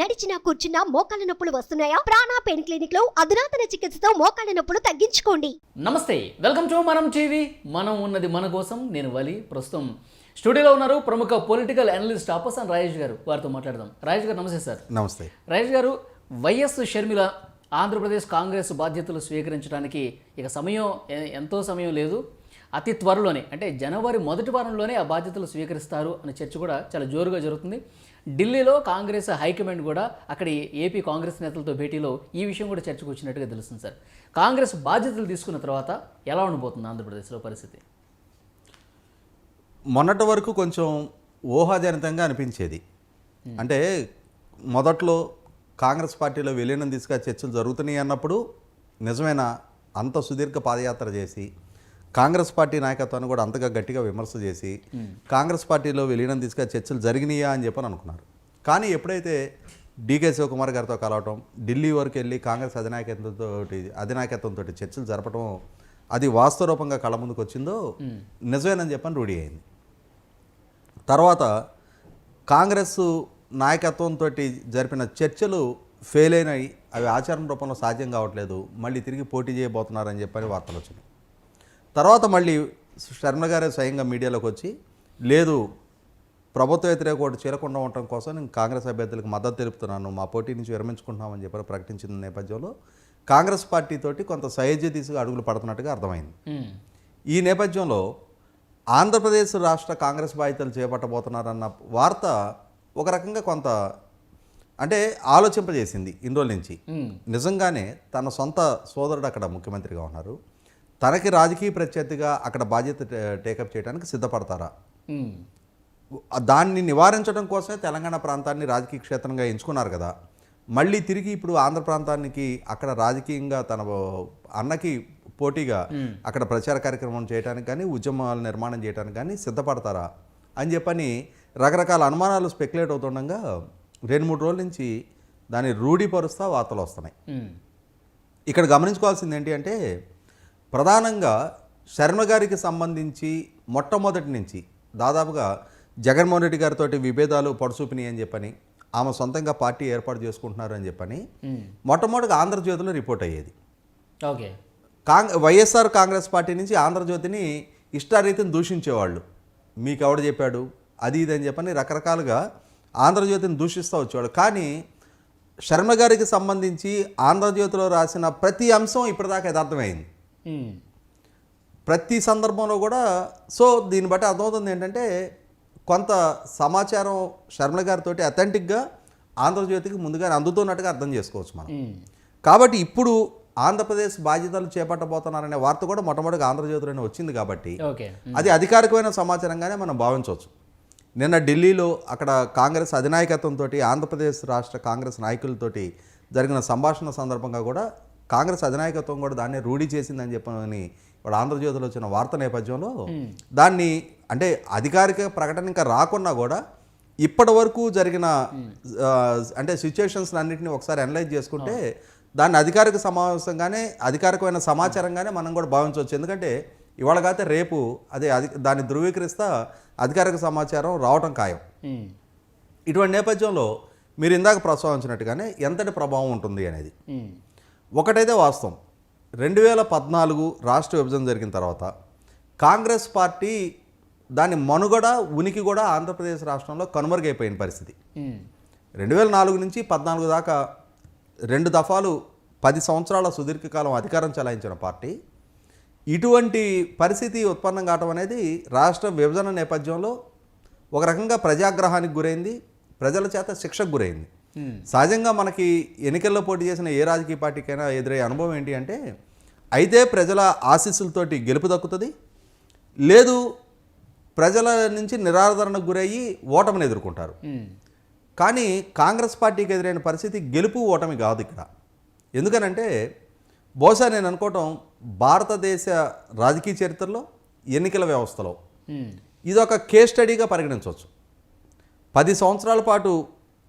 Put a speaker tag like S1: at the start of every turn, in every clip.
S1: నడిచినా కూర్చున్నా మోకాళ్ళ నొప్పులు వస్తున్నాయా? ప్రాణా పెయిన్ క్లినిక్లో అధునాతన చికిత్సతో మోకాళ్ళ నొప్పులు తగ్గించుకోండి.
S2: నమస్తే వెల్కమ్ టు మనం టీవీ. మనం ఉన్నది మన కోసం నేను వలి ప్రస్తుతం స్టూడియోలో ఉన్నారు ప్రముఖ పొలిటికల్ అనలిస్ట్ అప్పసాన్ రాజేష్ గారు. వారితో మాట్లాడదాం. రాజేష్ గారు నమస్తే సార్.
S3: నమస్తే.
S2: రాజేష్ గారు వైఎస్ షర్మిల ఆంధ్రప్రదేశ్ కాంగ్రెస్ బాధ్యతలు స్వీకరించడానికి ఇక సమయం ఎంతో సమయం లేదు. అతి త్వరలోనే అంటే జనవరి మొదటి వారంలోనే ఆ బాధ్యతలు స్వీకరిస్తారు అనే చర్చ కూడా చాలా జోరుగా జరుగుతుంది. ఢిల్లీలో కాంగ్రెస్ హైకమాండ్ కూడా అక్కడి ఏపీ కాంగ్రెస్ నేతలతో భేటీలో ఈ విషయం కూడా చర్చకు వచ్చినట్టుగా తెలుస్తుంది సార్. కాంగ్రెస్ బాధ్యతలు తీసుకున్న తర్వాత ఎలా ఉండబోతుంది ఆంధ్రప్రదేశ్లో పరిస్థితి?
S3: మొన్నటి వరకు కొంచెం ఊహాజనితంగా అనిపించేది. అంటే మొదట్లో కాంగ్రెస్ పార్టీలో విలీనం తీసుకుని చర్చలు జరుగుతున్నాయి అన్నప్పుడు నిజమైన? అంత సుదీర్ఘ పాదయాత్ర చేసి కాంగ్రెస్ పార్టీ నాయకత్వాన్ని కూడా అంతగా గట్టిగా విమర్శ చేసి కాంగ్రెస్ పార్టీలో విలీనం తీసుకుని చర్చలు జరిగినాయా అని చెప్పని అనుకున్నారు. కానీ ఎప్పుడైతే డీకే శివకుమార్ గారితో కలవటం ఢిల్లీ వరకు వెళ్ళి కాంగ్రెస్ అధినాయకత్వంతో అధినాయకత్వంతో చర్చలు జరపడం అది వాస్తవరూపంగా కళ్ళ ముందుకు వచ్చిందో నిజమేనని చెప్పని రూఢి అయింది. తర్వాత కాంగ్రెస్ నాయకత్వంతో జరిపిన చర్చలు ఫెయిల్ అయినాయి. అవి ఆచరణ రూపంలో సాధ్యం కావట్లేదు. మళ్ళీ తిరిగి పోటీ చేయబోతున్నారని చెప్పని వార్తలు వచ్చినాయి. తర్వాత మళ్ళీ శర్మ గారే స్వయంగా మీడియాలోకి వచ్చి లేదు ప్రభుత్వ వ్యతిరేక ఓటు చేరకుండా ఉండటం కోసం నేను కాంగ్రెస్ అభ్యర్థులకు మద్దతు తెలుపుతున్నాను మా పోటీ నుంచి విరమించుకుంటున్నామని చెప్పి ప్రకటించిన నేపథ్యంలో కాంగ్రెస్ పార్టీతోటి కొంత సహజ తీసుగా అడుగులు పడుతున్నట్టుగా అర్థమైంది. ఈ నేపథ్యంలో ఆంధ్రప్రదేశ్ రాష్ట్ర కాంగ్రెస్ బాధ్యతలు చేపట్టబోతున్నారన్న వార్త ఒక రకంగా కొంత అంటే ఆలోచింపజేసింది ఇన్ని రోజుల నుంచి. నిజంగానే తన సొంత సోదరుడు అక్కడ ముఖ్యమంత్రిగా ఉన్నారు తనకి రాజకీయ ప్రత్యర్థిగా అక్కడ బాధ్యత టేకప్ చేయడానికి సిద్ధపడతారా. దాన్ని నివారించడం కోసమే తెలంగాణ ప్రాంతాన్ని రాజకీయ క్షేత్రంగా ఎంచుకున్నారు కదా. మళ్ళీ తిరిగి ఇప్పుడు ఆంధ్ర ప్రాంతానికి అక్కడ రాజకీయంగా తన అన్నకి పోటీగా అక్కడ ప్రచార కార్యక్రమం చేయడానికి కానీ ఉద్యమాల నిర్మాణం చేయడానికి కానీ సిద్ధపడతారా? అని చెప్పని రకరకాల అనుమానాలు స్పెక్యులేట్ అవుతుండగా రెండు మూడు రోజుల నుంచి దాన్ని రూఢీపరుస్తా వార్తలు వస్తున్నాయి. ఇక్కడ గమనించుకోవాల్సింది ఏంటి అంటే ప్రధానంగా శర్మ గారికి సంబంధించి మొట్టమొదటి నుంచి దాదాపుగా జగన్మోహన్ రెడ్డి గారితో విభేదాలు పడుచూపినాయి అని చెప్పని ఆమె సొంతంగా పార్టీ ఏర్పాటు చేసుకుంటున్నారు అని చెప్పని. మొట్టమొదటిగా ఆంధ్రజ్యోతిలో రిపోర్ట్ అయ్యేది.
S2: ఓకే.
S3: కాంగ్ వైఎస్ఆర్ కాంగ్రెస్ పార్టీ నుంచి ఆంధ్రజ్యోతిని ఇష్టారీతిని దూషించేవాళ్ళు. మీకు ఎవడు చెప్పాడు? అది ఇది అని చెప్పని రకరకాలుగా ఆంధ్రజ్యోతిని దూషిస్తూ వచ్చేవాళ్ళు. కానీ శర్మ గారికి సంబంధించి ఆంధ్రజ్యోతిలో రాసిన ప్రతి అంశం ఇప్పటిదాకా యథార్థమైంది. ప్రతి సందర్భంలో కూడా సో దీన్ని బట్టి అర్థమవుతుంది ఏంటంటే కొంత సమాచారం శర్మ గారితో అథెంటిక్గా ఆంధ్రజ్యోతికి ముందుగానే అందుతున్నట్టుగా అర్థం చేసుకోవచ్చు మనం.
S2: మ్మ్.
S3: కాబట్టి ఇప్పుడు ఆంధ్రప్రదేశ్ బాధ్యతలు చేపట్టబోతున్నారనే వార్త కూడా మొట్టమొదటిగా ఆంధ్రజ్యోతిలోనే వచ్చింది కాబట్టి
S2: ఓకే
S3: అది అధికారికమైన సమాచారంగానే మనం భావించవచ్చు. నిన్న ఢిల్లీలో అక్కడ కాంగ్రెస్ అధినాయకత్వంతో ఆంధ్రప్రదేశ్ రాష్ట్ర కాంగ్రెస్ నాయకులతోటి జరిగిన సంభాషణ సందర్భంగా కూడా కాంగ్రెస్ అధినాయకత్వం కూడా దాన్ని రూఢి చేసిందని చెప్పని ఇప్పుడు ఆంధ్రజ్యోతిలో వచ్చిన వార్త నేపథ్యంలో దాన్ని అంటే అధికారిక ప్రకటన ఇంకా రాకున్నా కూడా ఇప్పటి వరకు జరిగిన అంటే సిచ్యుయేషన్స్ అన్నింటినీ ఒకసారి అనలైజ్ చేసుకుంటే దాన్ని అధికారిక సమావేశంగానే అధికారికమైన సమాచారంగానే మనం కూడా భావించవచ్చు. ఎందుకంటే ఇవాళ కాతే రేపు అదే అది దాన్ని ధృవీకరిస్తా అధికారిక సమాచారం రావటం ఖాయం. ఇటువంటి నేపథ్యంలో మీరు ఇందాక ప్రస్తావించినట్టుగానే ఎంతటి ప్రభావం ఉంటుంది అనేది. ఒకటైతే వాస్తవం రెండు వేల పద్నాలుగు రాష్ట్ర విభజన జరిగిన తర్వాత కాంగ్రెస్ పార్టీ దాని మనుగడ ఉనికి కూడా ఆంధ్రప్రదేశ్ రాష్ట్రంలో కనుమరుగైపోయిన పరిస్థితి. రెండు వేల నాలుగు నుంచి పద్నాలుగు దాకా రెండు దఫాలు పది సంవత్సరాల సుదీర్ఘకాలం అధికారం చెలాయించిన పార్టీ ఇటువంటి పరిస్థితి ఉత్పన్నం కావటం అనేది రాష్ట్ర విభజన నేపథ్యంలో ఒక రకంగా ప్రజాగ్రహానికి గురైంది ప్రజల చేత శిక్షకు గురైంది. సహజంగా మనకి ఎన్నికల్లో పోటీ చేసిన ఏ రాజకీయ పార్టీకైనా ఎదురయ్యే అనుభవం ఏంటి అంటే అయితే ప్రజల ఆశీస్సులతోటి గెలుపు దక్కుతుంది లేదు ప్రజల నుంచి నిరాదరణకు గురయ్యి ఓటమిని ఎదుర్కొంటారు. కానీ కాంగ్రెస్ పార్టీకి ఎదురైన పరిస్థితి గెలుపు ఓటమి కాదు ఇక్కడ ఎందుకనంటే బహుశా నేను అనుకోవటం భారతదేశ రాజకీయ చరిత్రలో ఎన్నికల వ్యవస్థలో
S2: మ్మ్.
S3: ఇది ఒక కేస్ స్టడీగా పరిగణించవచ్చు పది సంవత్సరాల పాటు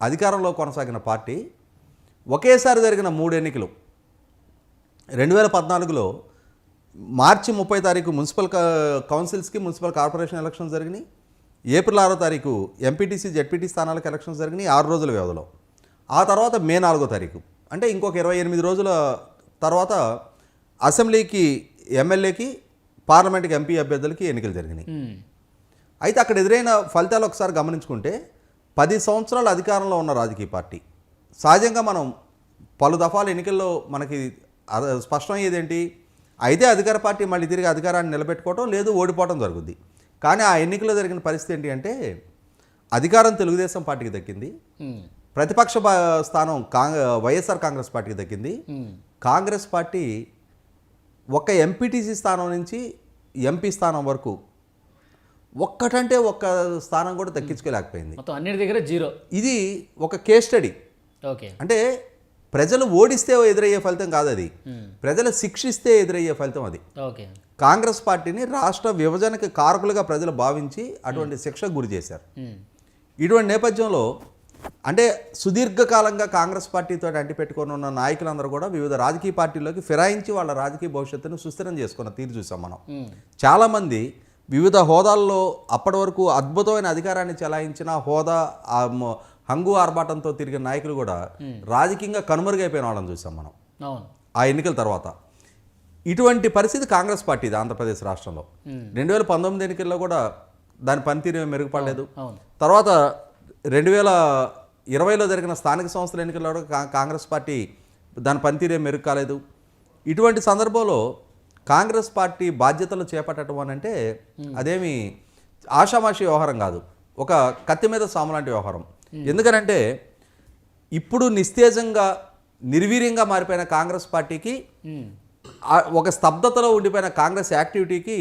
S3: అధికారంలో కొనసాగిన పార్టీ ఒకేసారి జరిగిన మూడు ఎన్నికలు. రెండు వేల పద్నాలుగులో మార్చి ముప్పై తారీఖు మున్సిపల్ కౌన్సిల్స్కి మున్సిపల్ కార్పొరేషన్ ఎలక్షన్స్ జరిగినాయి. ఏప్రిల్ ఆరో తారీఖు ఎంపీటీసీ జెడ్పీటీ స్థానాలకు ఎలక్షన్స్ జరిగినాయి ఆరు రోజుల వ్యవధిలో. ఆ తర్వాత మే నాలుగో తారీఖు. అంటే ఇంకొక ఇరవై ఎనిమిది రోజుల తర్వాత అసెంబ్లీకి ఎమ్మెల్యేకి పార్లమెంట్కి ఎంపీ అభ్యర్థులకి ఎన్నికలు జరిగినాయి. అయితే అక్కడ ఎదురైన ఫలితాలు ఒకసారి గమనించుకుంటే పది సంవత్సరాలు అధికారంలో ఉన్న రాజకీయ పార్టీ. సహజంగా మనం పలు దఫాలు ఎన్నికల్లో మనకి స్పష్టమయ్యేది ఏంటి అయితే అధికార పార్టీ మళ్ళీ తిరిగి అధికారాన్ని నిలబెట్టుకోవటం లేదు ఓడిపోవటం జరుగుద్ది. కానీ ఆ ఎన్నికల్లో జరిగిన పరిస్థితి ఏంటి అంటే అధికారం తెలుగుదేశం పార్టీకి దక్కింది. ప్రతిపక్ష స్థానం కాంగ్ వైఎస్ఆర్ కాంగ్రెస్ పార్టీకి దక్కింది. కాంగ్రెస్ పార్టీ ఒక ఎంపీటీసీ స్థానం నుంచి ఎంపీ స్థానం వరకు ఒక్కటంటే ఒక్క స్థానం కూడా దక్కించుకోలేకపోయింది
S2: మొత్తం అన్నిటి దగ్గర జీరో.
S3: ఇది ఒక కేస్ స్టడీ
S2: ఓకే.
S3: అంటే ప్రజలు ఓడిస్తే ఎదురయ్యే ఫలితం కాదు అది ప్రజలు శిక్షిస్తే ఎదురయ్యే ఫలితం అది.
S2: ఓకే.
S3: కాంగ్రెస్ పార్టీని రాష్ట్ర విభజనకు కారకులుగా ప్రజలు భావించి అటువంటి శిక్షకు గురి చేశారు. ఇటువంటి నేపథ్యంలో అంటే సుదీర్ఘకాలంగా కాంగ్రెస్ పార్టీతో అంటిపెట్టుకొని ఉన్న నాయకులందరూ కూడా వివిధ రాజకీయ పార్టీల్లోకి ఫిరాయించి వాళ్ళ రాజకీయ భవిష్యత్తును సుస్థిరం చేసుకున్న తీరు చూసాం మనం. చాలామంది వివిధ హోదాల్లో అప్పటి వరకు అద్భుతమైన అధికారాన్ని చెలాయించిన హోదా హంగు ఆర్భాటంతో తిరిగిన నాయకులు కూడా రాజకీయంగా కనుమరుగైపోయిన వాళ్ళని చూసాం మనం. ఆ ఎన్నికల తర్వాత. ఇటువంటి పరిస్థితి కాంగ్రెస్ పార్టీది ఆంధ్రప్రదేశ్ రాష్ట్రంలో. రెండు వేల పంతొమ్మిది ఎన్నికల్లో కూడా దాని పనితీరు మెరుగుపడలేదు. తర్వాత రెండు వేల ఇరవైలో జరిగిన స్థానిక సంస్థల ఎన్నికల్లో కూడా కాంగ్రెస్ పార్టీ దాని పనితీరు మెరుగు కాలేదు ఇటువంటి సందర్భంలో కాంగ్రెస్ పార్టీ బాధ్యతలు చేపట్టడం అని అంటే అదేమి ఆషామాషి వ్యవహారం కాదు. ఒక కత్తి మీద సాము లాంటి వ్యవహారం. ఎందుకనంటే ఇప్పుడు నిస్తేజంగా నిర్వీర్యంగా మారిపోయిన కాంగ్రెస్ పార్టీకి ఒక స్తబ్దతలో ఉండిపోయిన కాంగ్రెస్ యాక్టివిటీకి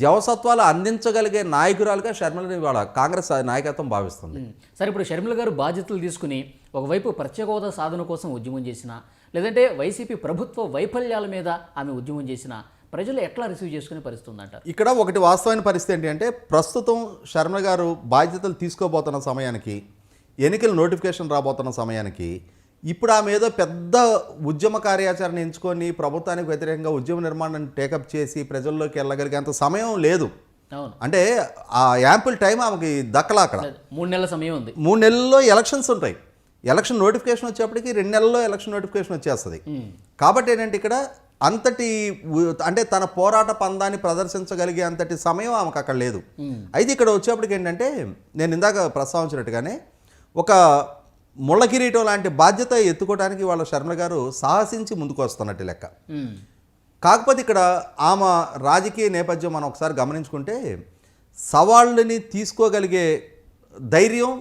S3: జవసత్వాలు అందించగలిగే నాయకురాలుగా షర్మిలని ఇవాళ కాంగ్రెస్ నాయకత్వం భావిస్తుంది.
S2: సరే ఇప్పుడు షర్మిల గారు బాధ్యతలు తీసుకుని ఒకవైపు ప్రత్యేక హోదా సాధన కోసం ఉద్యమం చేసిన లేదంటే వైసీపీ ప్రభుత్వ వైఫల్యాల మీద ఆమె ఉద్యమం చేసిన ప్రజలు ఎట్లా రిసీవ్ చేసుకునే పరిస్థితి ఉందంటారు?
S3: ఇక్కడ ఒకటి వాస్తవమైన పరిస్థితి ఏంటి అంటే ప్రస్తుతం శర్మ గారు బాధ్యతలు తీసుకోబోతున్న సమయానికి ఎన్నికల నోటిఫికేషన్ రాబోతున్న సమయానికి ఇప్పుడు ఆమె ఏదో పెద్ద ఉద్యమ కార్యాచరణ ఎంచుకొని ప్రభుత్వానికి వ్యతిరేకంగా ఉద్యమ నిర్మాణాన్ని టేకప్ చేసి ప్రజల్లోకి వెళ్ళగలిగేంత సమయం లేదు.
S2: అవును.
S3: అంటే ఆ యాంపుల్ టైం ఆమెకి దక్కలా అక్కడ.
S2: మూడు నెలల సమయం ఉంది.
S3: మూడు నెలల్లో ఎలక్షన్స్ ఉంటాయి. ఎలక్షన్ నోటిఫికేషన్ వచ్చేప్పటికి రెండు నెలల్లో ఎలక్షన్ నోటిఫికేషన్ వచ్చేస్తుంది. కాబట్టి ఏంటంటే ఇక్కడ అంతటి అంటే తన పోరాట పందాన్ని ప్రదర్శించగలిగే అంతటి సమయం ఆమెకు అక్కడ లేదు. అయితే ఇక్కడ వచ్చేప్పటికి ఏంటంటే నేను ఇందాక ప్రస్తావించినట్టుగానే ఒక ముళ్ళ కిరీటం లాంటి బాధ్యత ఎత్తుకోవడానికి వాళ్ళ శర్మ గారు సాహసించి ముందుకు వస్తున్నట్టు లెక్క కాకపోతే ఇక్కడ ఆమె రాజకీయ నేపథ్యం మనం ఒకసారి గమనించుకుంటే సవాళ్ళని తీసుకోగలిగే ధైర్యం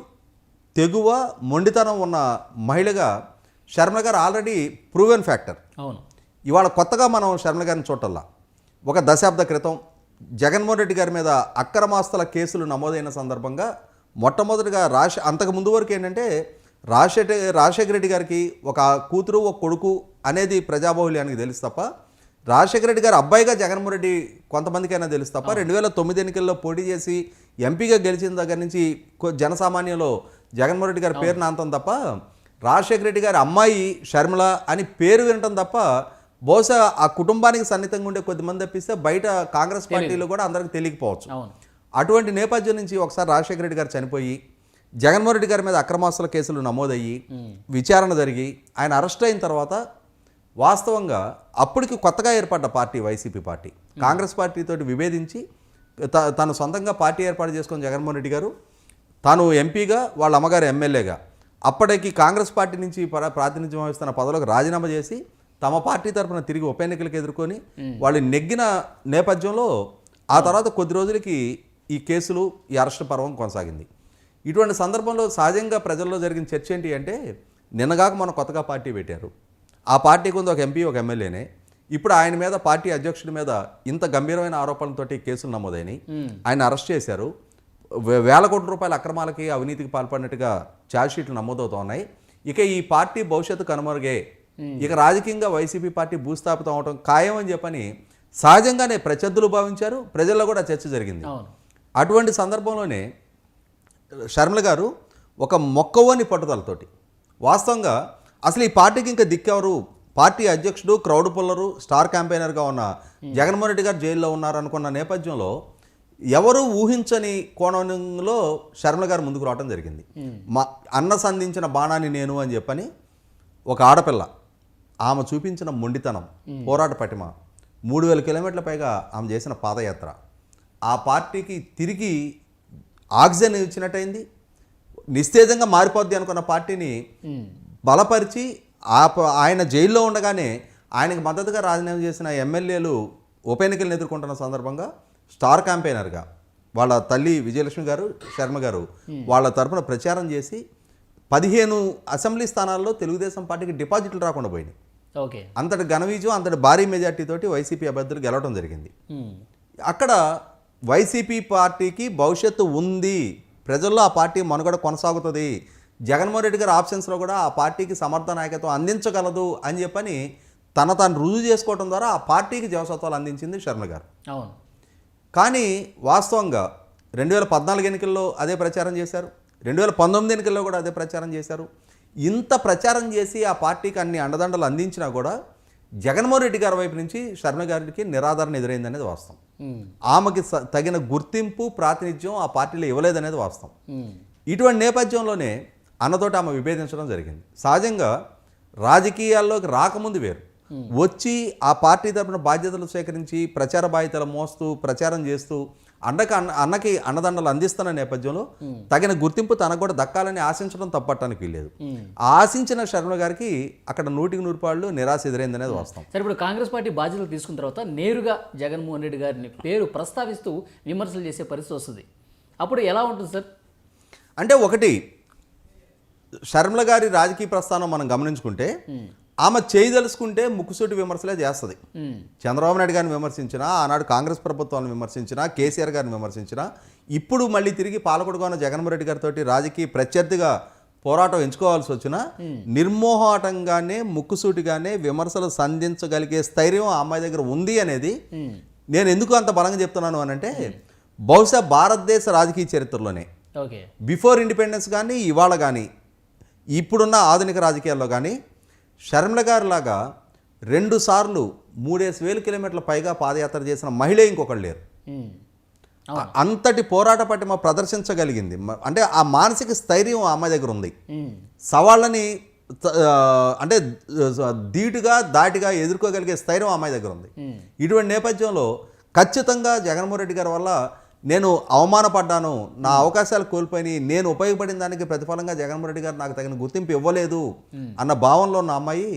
S3: తెగువ మొండితనం ఉన్న మహిళగా శర్మ గారు ఆల్రెడీ ప్రూవెన్ ఫ్యాక్టర్.
S2: అవును.
S3: ఇవాళ కొత్తగా మనం శర్మ గారిని చూడల్లా ఒక దశాబ్ద క్రితం జగన్మోహన్ రెడ్డి గారి మీద అక్రమాస్తుల కేసులు నమోదైన సందర్భంగా మొట్టమొదటిగా రాజ అంతకు ముందు వరకు ఏంటంటే రాజశేఖర రాజశేఖర రెడ్డి గారికి ఒక కూతురు ఒక కొడుకు అనేది ప్రజాబాహుల్యానికి తెలుసు తప్ప రాజశేఖర రెడ్డి గారు అబ్బాయిగా జగన్మోహన్ రెడ్డి కొంతమందికైనా తెలుసు తప్ప రెండు వేల తొమ్మిది ఎన్నికల్లో పోటీ చేసి ఎంపీగా గెలిచిన దగ్గర నుంచి జనసామాన్యంలో జగన్మోహన్ రెడ్డి గారి పేరు నాంతం తప్ప రాజశేఖర రెడ్డి గారి అమ్మాయి షర్మిల అని పేరు వినటం తప్ప బహుశా ఆ కుటుంబానికి సన్నిహితంగా ఉండే కొద్దిమంది తప్పిస్తే బయట కాంగ్రెస్ పార్టీలో కూడా అందరికి తెలియకపోవచ్చు. అటువంటి నేపథ్యం నుంచి ఒకసారి రాజశేఖర రెడ్డి గారు చనిపోయి జగన్మోహన్ రెడ్డి గారి మీద అక్రమాస్తుల కేసులు నమోదయ్యి విచారణ జరిగి ఆయన అరెస్ట్ అయిన తర్వాత వాస్తవంగా అప్పటికి కొత్తగా ఏర్పడ్డ పార్టీ వైసీపీ పార్టీ. కాంగ్రెస్ పార్టీతోటి విభేదించి తను సొంతంగా పార్టీ ఏర్పాటు చేసుకున్న జగన్మోహన్ రెడ్డి గారు తాను ఎంపీగా వాళ్ళ అమ్మగారు ఎమ్మెల్యేగా. అప్పటికి కాంగ్రెస్ పార్టీ నుంచి ప్ర- ప్రాతినిధ్యం వహిస్తున్న పదవులకు రాజీనామా చేసి తమ పార్టీ తరపున తిరిగి ఉప ఎన్నికలకు ఎదుర్కొని వాళ్ళు నెగ్గిన నేపథ్యంలో ఆ తర్వాత కొద్ది రోజులకి ఈ కేసులు ఈ అరెస్ట్ పర్వం కొనసాగింది. ఇటువంటి సందర్భంలో సహజంగా ప్రజల్లో జరిగిన చర్చ ఏంటి అంటే నిన్నగాక మన కొత్తగా పార్టీ పెట్టారు. ఆ పార్టీకి ఉంది ఒక ఎంపీ ఒక ఎమ్మెల్యేనే. ఇప్పుడు ఆయన మీద పార్టీ అధ్యక్షుడి మీద ఇంత గంభీరమైన ఆరోపణలతోటి కేసులు నమోదైనాయి. ఆయన అరెస్ట్ చేశారు. వేల కోట్ల రూపాయల అక్రమాలకి అవినీతికి పాల్పడినట్టుగా ఛార్జ్షీట్లు నమోదవుతా ఉన్నాయి ఇక ఈ పార్టీ భవిష్యత్తు కనుమరుగే. ఇక రాజకీయంగా వైసీపీ పార్టీ భూస్థాపితం అవడం ఖాయం అని చెప్పని సహజంగానే ప్రత్యర్థులు భావించారు. ప్రజల్లో కూడా చర్చ జరిగింది. అటువంటి సందర్భంలోనే షర్మిల గారు ఒక మొక్కవోని పట్టుదలతోటి వాస్తవంగా అసలు ఈ పార్టీకి ఇంకా దిక్కెవరు? పార్టీ అధ్యక్షుడు క్రౌడ్ పుల్లరు స్టార్ క్యాంపెయినర్గా ఉన్న జగన్మోహన్ రెడ్డి గారు జైల్లో ఉన్నారు అనుకున్న నేపథ్యంలో ఎవరు ఊహించని కోణంలో శర్మల గారు ముందుకు రావడం జరిగింది. మా అన్న సంధించిన బాణాన్ని నేను అని చెప్పని ఒక ఆడపిల్ల ఆమె చూపించిన మొండితనం పోరాట పటిమ మూడు వేల కిలోమీటర్ల పైగా ఆమె చేసిన పాదయాత్ర. ఆ పార్టీకి తిరిగి ఆక్సిజన్ ఇచ్చినట్టయింది. నిస్తేజంగా మారిపోద్ది అనుకున్న పార్టీని బలపరిచి ఆ ఆయన జైల్లో ఉండగానే ఆయనకు మద్దతుగా రాజీనామా చేసిన ఎమ్మెల్యేలు ఉప ఎన్నికలను ఎదుర్కొంటున్న సందర్భంగా స్టార్ క్యాంపెయినర్గా వాళ్ళ తల్లి విజయలక్ష్మి గారు శర్మ గారు వాళ్ళ తరపున ప్రచారం చేసి పదిహేను అసెంబ్లీ స్థానాల్లో తెలుగుదేశం పార్టీకి డిపాజిట్లు రాకుండా పోయినాయి.
S2: ఓకే.
S3: అంతటి ఘన విజయం అంతటి భారీ మెజార్టీతోటి వైసీపీ అభ్యర్థులు గెలవడం జరిగింది. అక్కడ వైసీపీ పార్టీకి భవిష్యత్తు ఉంది. ప్రజల్లో ఆ పార్టీ మనుగడ కొనసాగుతుంది. జగన్మోహన్ రెడ్డి గారి ఆప్షన్స్లో కూడా ఆ పార్టీకి సమర్థ నాయకత్వం అందించగలదు అని చెప్పని తన తాను రుజువు చేసుకోవడం ద్వారా ఆ పార్టీకి జవసత్వాలు అందించింది శర్మ గారు.
S2: అవును.
S3: కానీ వాస్తవంగా రెండు వేల పద్నాలుగు ఎన్నికల్లో అదే ప్రచారం చేశారు. రెండు వేల పంతొమ్మిది ఎన్నికల్లో కూడా అదే ప్రచారం చేశారు. ఇంత ప్రచారం చేసి ఆ పార్టీకి అన్ని అండదండలు అందించినా కూడా జగన్మోహన్ రెడ్డి గారి వైపు నుంచి శర్మ గారికి నిరాదరణ ఎదురైందనేది వాస్తవం.
S2: ఉమ్.
S3: ఆమెకి తగిన గుర్తింపు ప్రాతినిధ్యం ఆ పార్టీలో ఇవ్వలేదనేది వాస్తవం. ఇటువంటి నేపథ్యంలోనే అన్నతోటి ఆమె విభేదించడం జరిగింది. సహజంగా రాజకీయాల్లోకి రాకముందు వేరు. వచ్చి ఆ పార్టీ తరపున బాధ్యతలు స్వీకరించి ప్రచార బాధ్యతలు మోస్తూ ప్రచారం చేస్తూ అన్నకి అన్న అన్నకి అన్నదండలు అందిస్తున్న నేపథ్యంలో తగిన గుర్తింపు తనకు కూడా దక్కాలని ఆశించడం తప్పట్టడానికి వీల్లేదు. ఆ ఆశించిన శర్మ గారికి అక్కడ నూటికి నూరు పాళ్ళు నిరాశ ఎదురైందనేది వాస్తవం.
S2: సరే ఇప్పుడు కాంగ్రెస్ పార్టీ బాధ్యతలు తీసుకున్న తర్వాత నేరుగా జగన్మోహన్ రెడ్డి గారిని పేరు ప్రస్తావిస్తూ విమర్శలు చేసే పరిస్థితి వస్తుంది. అప్పుడు ఎలా ఉంటుంది సార్?
S3: అంటే ఒకటి షర్మిల గారి రాజకీయ ప్రస్థానం మనం గమనించుకుంటే ఆమె చేయదలుచుకుంటే ముక్కుసూటి విమర్శలే చేస్తుంది. చంద్రబాబు నాయుడు గారిని విమర్శించినా ఆనాడు కాంగ్రెస్ ప్రభుత్వాన్ని విమర్శించినా కేసీఆర్ గారిని విమర్శించినా ఇప్పుడు మళ్ళీ తిరిగి పాలకొడుగా ఉన్న జగన్మోహన్ రెడ్డి గారితో రాజకీయ ప్రత్యర్థిగా పోరాటం ఎంచుకోవాల్సి వచ్చినా నిర్మోహాటంగానే ముక్కుసూటిగానే విమర్శలు సంధించగలిగే స్థైర్యం ఆ అమ్మాయి దగ్గర ఉంది అనేది. నేను ఎందుకు అంత బలంగా చెప్తున్నాను అని అంటే బహుశా భారతదేశ రాజకీయ చరిత్రలోనే
S2: ఓకే
S3: బిఫోర్ ఇండిపెండెన్స్ కానీ ఇవాళ కానీ ఇప్పుడున్న ఆధునిక రాజకీయాల్లో కానీ షర్మిల గారి లాగా రెండు సార్లు మూడేసి వేల కిలోమీటర్ల పైగా పాదయాత్ర చేసిన మహిళ ఇంకొకళ్ళు లేరు. అంతటి పోరాట పటిమ ప్రదర్శించగలిగింది అంటే ఆ మానసిక స్థైర్యం ఆ అమ్మాయి దగ్గర ఉంది. సవాళ్ళని అంటే ధీటుగా దాటిగా ఎదుర్కోగలిగే స్థైర్యం ఆ అమ్మాయి దగ్గర ఉంది. ఇటువంటి నేపథ్యంలో ఖచ్చితంగా జగన్మోహన్ రెడ్డి గారి వల్ల నేను అవమానపడ్డాను. నా అవకాశాలు కోల్పోయి నేను ఉపయోగపడిన దానికి ప్రతిఫలంగా జగన్మోహన్ రెడ్డి గారు నాకు తగిన గుర్తింపు ఇవ్వలేదు అన్న భావంలో ఉన్న అమ్మాయి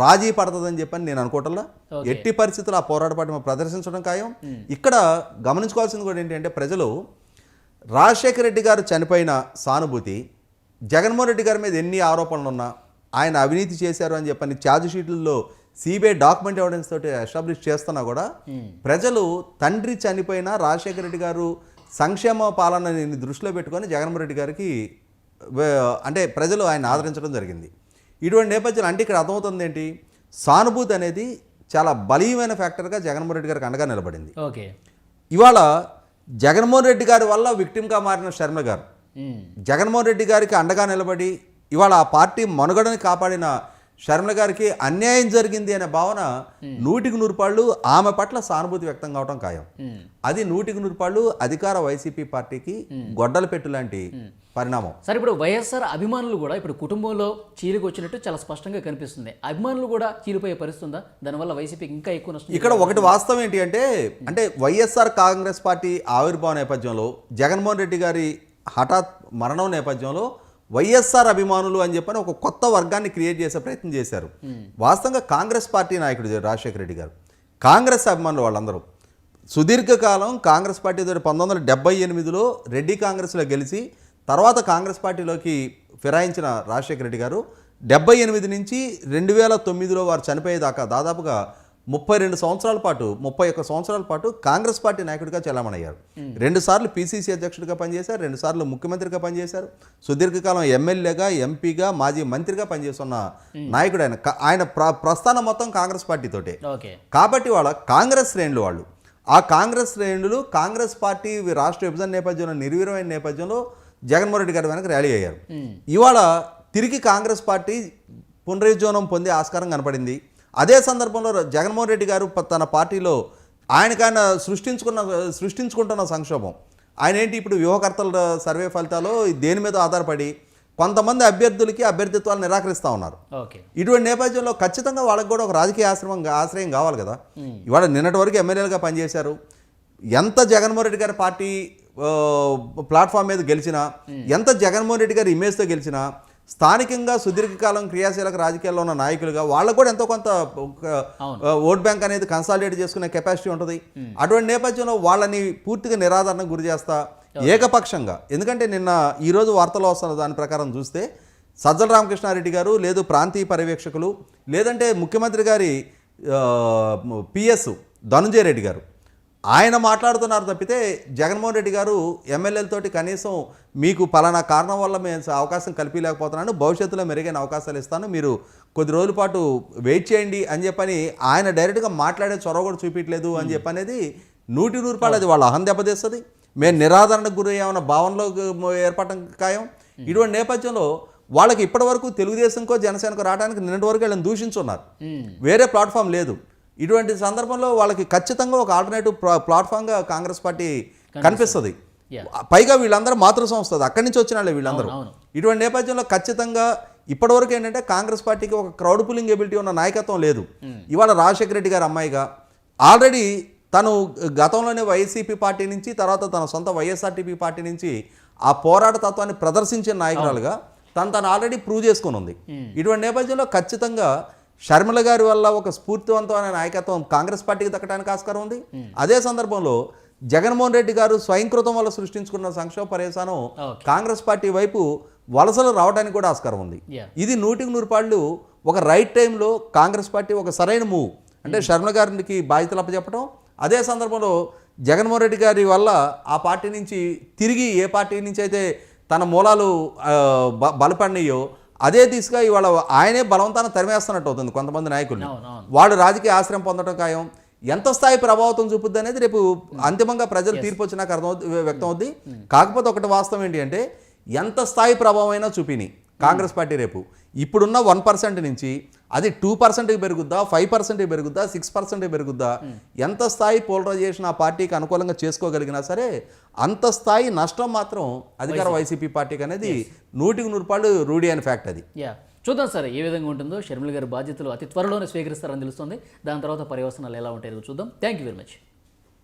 S3: రాజీ పడుతుందని చెప్పని నేను అనుకోవటంలా. ఎట్టి పరిస్థితులు ఆ పోరాట పట్ల ప్రదర్శించడం ఖాయం? ఇక్కడ గమనించుకోవాల్సింది కూడా ఏంటి అంటే ప్రజలు రాజశేఖర రెడ్డి గారు చనిపోయిన సానుభూతి జగన్మోహన్ రెడ్డి గారి మీద ఎన్ని ఆరోపణలు ఉన్నా ఆయన అవినీతి చేశారు అని చెప్పని ఛార్జ్ షీట్లలో సిబిఐ డాక్యుమెంట్ ఎవిడెన్స్ తోటి ఎస్టాబ్లిష్ చేస్తున్నా కూడా ప్రజలు తండ్రి చనిపోయిన రాజశేఖర రెడ్డి గారు సంక్షేమ పాలనని దృష్టిలో పెట్టుకొని జగన్మోహన్ రెడ్డి గారికి అంటే ప్రజలు ఆయన ఆదరించడం జరిగింది. ఇటువంటి నేపథ్యంలో అంటే ఇక్కడ అర్థమవుతుంది ఏంటి? సానుభూతి అనేది చాలా బలీయమైన ఫ్యాక్టర్గా జగన్మోహన్ రెడ్డి గారికి అండగా నిలబడింది.
S2: ఓకే.
S3: ఇవాళ జగన్మోహన్ రెడ్డి గారి వల్ల విక్టిమ్గా మారిన శర్మ గారు
S2: ఉమ్.
S3: జగన్మోహన్ రెడ్డి గారికి అండగా నిలబడి ఇవాళ ఆ పార్టీ మనుగడని కాపాడిన శర్మ గారికి అన్యాయం జరిగింది అనే భావన నూటికి నూరు పాళ్ళు ఆమె పట్ల సానుభూతి వ్యక్తం కావడం ఖాయం. అది నూటికి నూరు పాళ్ళు అధికార వైసీపీ పార్టీకి గొడ్డల పెట్టు లాంటి పరిణామం.
S2: సరే ఇప్పుడు వైఎస్ఆర్ అభిమానులు కూడా ఇప్పుడు కుటుంబంలో చీలికి వచ్చినట్టు చాలా స్పష్టంగా కనిపిస్తుంది. అభిమానులు కూడా చీలిపోయే పరిస్థితి ఉందా? దానివల్ల వైసీపీకి ఇంకా ఎక్కువ నష్టం
S3: ఇక్కడ ఒకటి వాస్తవం ఏంటి అంటే అంటే వైఎస్ఆర్ కాంగ్రెస్ పార్టీ ఆవిర్భావ నేపథ్యంలో జగన్మోహన్ రెడ్డి గారి హఠాత్ మరణం నేపథ్యంలో వైఎస్ఆర్ అభిమానులు అని చెప్పని ఒక కొత్త వర్గాన్ని క్రియేట్ చేసే ప్రయత్నం చేశారు. వాస్తవంగా కాంగ్రెస్ పార్టీ నాయకుడు రాజశేఖర రెడ్డి గారు. కాంగ్రెస్ అభిమానులు వాళ్ళందరూ. సుదీర్ఘకాలం కాంగ్రెస్ పార్టీ తోటి పంతొమ్మిది వందల డెబ్బై ఎనిమిదిలో రెడ్డి కాంగ్రెస్లో గెలిచి తర్వాత కాంగ్రెస్ పార్టీలోకి ఫిరాయించిన రాజశేఖర రెడ్డి గారు డెబ్బై ఎనిమిది నుంచి రెండు వేల తొమ్మిదిలో వారు చనిపోయేదాకా దాదాపుగా ముప్పై రెండు సంవత్సరాల పాటు ముప్పై ఒక్క సంవత్సరాల పాటు కాంగ్రెస్ పార్టీ నాయకుడిగా చెలామణయ్యారు. రెండు సార్లు పీసీసీ అధ్యక్షుడిగా పనిచేశారు రెండు సార్లు ముఖ్యమంత్రిగా పనిచేశారు. సుదీర్ఘకాలం ఎమ్మెల్యేగా ఎంపీగా మాజీ మంత్రిగా పనిచేస్తున్న నాయకుడు ఆయన. ఆయన ప్ర ప్రస్థానం మొత్తం కాంగ్రెస్ పార్టీతోటే. కాబట్టి వాళ్ళ కాంగ్రెస్ శ్రేణులు వాళ్ళు. ఆ కాంగ్రెస్ శ్రేణులు కాంగ్రెస్ పార్టీ రాష్ట్ర విభజన నేపథ్యంలో నిర్వీర్యమైన నేపథ్యంలో జగన్మోహన్ రెడ్డి గారి వెనక ర్యాలీ అయ్యారు. ఇవాళ తిరిగి కాంగ్రెస్ పార్టీ పునరుజ్జీవనం పొందే ఆస్కారం కనపడింది. అదే సందర్భంలో జగన్మోహన్ రెడ్డి గారు తన పార్టీలో ఆయనకైనా సృష్టించుకున్న సృష్టించుకుంటున్న సంక్షోభం. ఆయన ఏంటి ఇప్పుడు వ్యూహకర్తల సర్వే ఫలితాలు దేని మీద ఆధారపడి కొంతమంది అభ్యర్థులకి అభ్యర్థిత్వాలు నిరాకరిస్తూ ఉన్నారు. ఇటువంటి నేపథ్యంలో ఖచ్చితంగా వాళ్ళకి కూడా ఒక రాజకీయ ఆశ్రమం ఆశ్రయం కావాలి కదా. ఇవాళ నిన్నటి వరకు ఎమ్మెల్యేలుగా పనిచేశారు. ఎంత జగన్మోహన్ రెడ్డి గారి పార్టీ ప్లాట్ఫామ్ మీద గెలిచినా ఎంత జగన్మోహన్ రెడ్డి గారి ఇమేజ్తో గెలిచినా స్థానికంగా సుదీర్ఘకాలం క్రియాశీలక రాజకీయాల్లో ఉన్న నాయకులుగా వాళ్ళకు కూడా ఎంతో కొంత ఓట్ బ్యాంక్ అనేది కన్సాలిడేట్ చేసుకునే కెపాసిటీ ఉంటుంది. అటువంటి నేపథ్యంలో వాళ్ళని పూర్తిగా నిరాదరణకు గురి చేస్తా ఏకపక్షంగా. ఎందుకంటే నిన్న ఈరోజు వార్తలో వస్తున్న దాని ప్రకారం చూస్తే సజ్జల రామకృష్ణారెడ్డి గారు లేదు ప్రాంతీయ పర్యవేక్షకులు లేదంటే ముఖ్యమంత్రి గారి పిఎస్ ధనుంజయ రెడ్డి గారు. ఆయన మాట్లాడుతున్నారు తప్పితే జగన్మోహన్ రెడ్డి గారు ఎమ్మెల్యేలతోటి కనీసం మీకు పలానా కారణం వల్ల మేము అవకాశం కల్పించలేకపోతున్నాను భవిష్యత్తులో మెరుగైన అవకాశాలు ఇస్తాను మీరు కొద్ది రోజుల పాటు వెయిట్ చేయండి అని చెప్పని ఆయన డైరెక్ట్గా మాట్లాడే చొరవ కూడా చూపించలేదు అని చెప్పనేది నూటి నూరు రూపాయలు అది వాళ్ళ అహం దెబ్బతీస్తుంది. మేము నిరాదరణకు గురి ఏమైనా భావనలో ఏర్పడటం ఖాయం. ఇటువంటి నేపథ్యంలో వాళ్ళకి ఇప్పటివరకు తెలుగుదేశంకో జనసేనకో రావడానికి నిన్నటి వరకు వీళ్ళని దూషించున్నారు. వేరే ప్లాట్ఫామ్ లేదు. ఇటువంటి సందర్భంలో వాళ్ళకి ఖచ్చితంగా ఒక ఆల్టర్నేటివ్ ప్లాట్ఫామ్గా కాంగ్రెస్ పార్టీ కనిపిస్తుంది. పైగా వీళ్ళందరూ మాతృ సంస్థ అక్కడి నుంచి వచ్చిన వాళ్ళే వీళ్ళందరూ. ఇటువంటి నేపథ్యంలో ఖచ్చితంగా ఇప్పటివరకు ఏంటంటే కాంగ్రెస్ పార్టీకి ఒక క్రౌడ్ పుల్లింగ్ ఎబిలిటీ ఉన్న నాయకత్వం లేదు. ఇవాళ రాజశేఖర రెడ్డి గారు అమ్మాయిగా ఆల్రెడీ తను గతంలోనే వైసీపీ పార్టీ నుంచి తర్వాత తన సొంత వైఎస్ఆర్టీపీ పార్టీ నుంచి ఆ పోరాట తత్వాన్ని ప్రదర్శించిన నాయకురాలుగా తను తను ఆల్రెడీ ప్రూవ్ చేసుకుని ఉంది. ఇటువంటి నేపథ్యంలో ఖచ్చితంగా షర్మిల గారి వల్ల ఒక స్ఫూర్తివంతమైన నాయకత్వం కాంగ్రెస్ పార్టీకి దక్కడానికి ఆస్కారం ఉంది. అదే సందర్భంలో జగన్మోహన్ రెడ్డి గారు స్వయంకృతం వల్ల సృష్టించుకున్న సంక్షోభ పర్యవసానం. కాంగ్రెస్ పార్టీ వైపు వలసలు రావడానికి కూడా ఆస్కారం ఉంది. ఇది నూటికి నూరు పాళ్ళు ఒక రైట్ టైంలో కాంగ్రెస్ పార్టీ ఒక సరైన మూవ్ అంటే శర్మ గారికి బాధ్యతలు అప్పచెప్పడం అదే సందర్భంలో జగన్మోహన్ రెడ్డి గారి వల్ల ఆ పార్టీ నుంచి తిరిగి ఏ పార్టీ నుంచి అయితే తన మూలాలు బలపడినాయో అదే దిశగా ఇవాళ ఆయనే బలవంతాన తరిమేస్తున్నట్టు అవుతుంది కొంతమంది నాయకులు. వాళ్ళు రాజకీయ ఆశ్రయం పొందడం ఖాయం. ఎంత స్థాయి ప్రభావితం చూపుద్ది అనేది రేపు అంతిమంగా ప్రజలు తీర్పు వచ్చినాక అర్థం అవుద్ది- వ్యక్తం అవుద్ది కాకపోతే ఒకటి వాస్తవం ఏంటి అంటే ఎంత స్థాయి ప్రభావం అయినా చూపిని కాంగ్రెస్ పార్టీ రేపు. ఇప్పుడున్న వన్ పర్సెంట్ నుంచి అది టూ పర్సెంట్కి పెరుగుద్దా ఫైవ్ పర్సెంట్కి పెరుగుద్దా సిక్స్ పర్సెంట్కి పెరుగుద్దా? ఎంత స్థాయి పోలరైజేషన్ ఆ పార్టీకి అనుకూలంగా చేసుకోగలిగినా సరే అంత స్థాయి నష్టం మాత్రం అధికార వైసీపీ. పార్టీకి అనేది నూటికి నూరు రూపాయలు రూఢి అనే ఫ్యాక్ట్ అది.
S2: యా. చూద్దాం సార్ ఏ విధంగా ఉంటుందో షర్మిల గారి బాధ్యతలు అతి త్వరలోనే స్వీకరిస్తారని తెలుస్తుంది. దాని తర్వాత పర్యవసనాలు ఎలా ఉంటాయో చూద్దాం. Thank you very much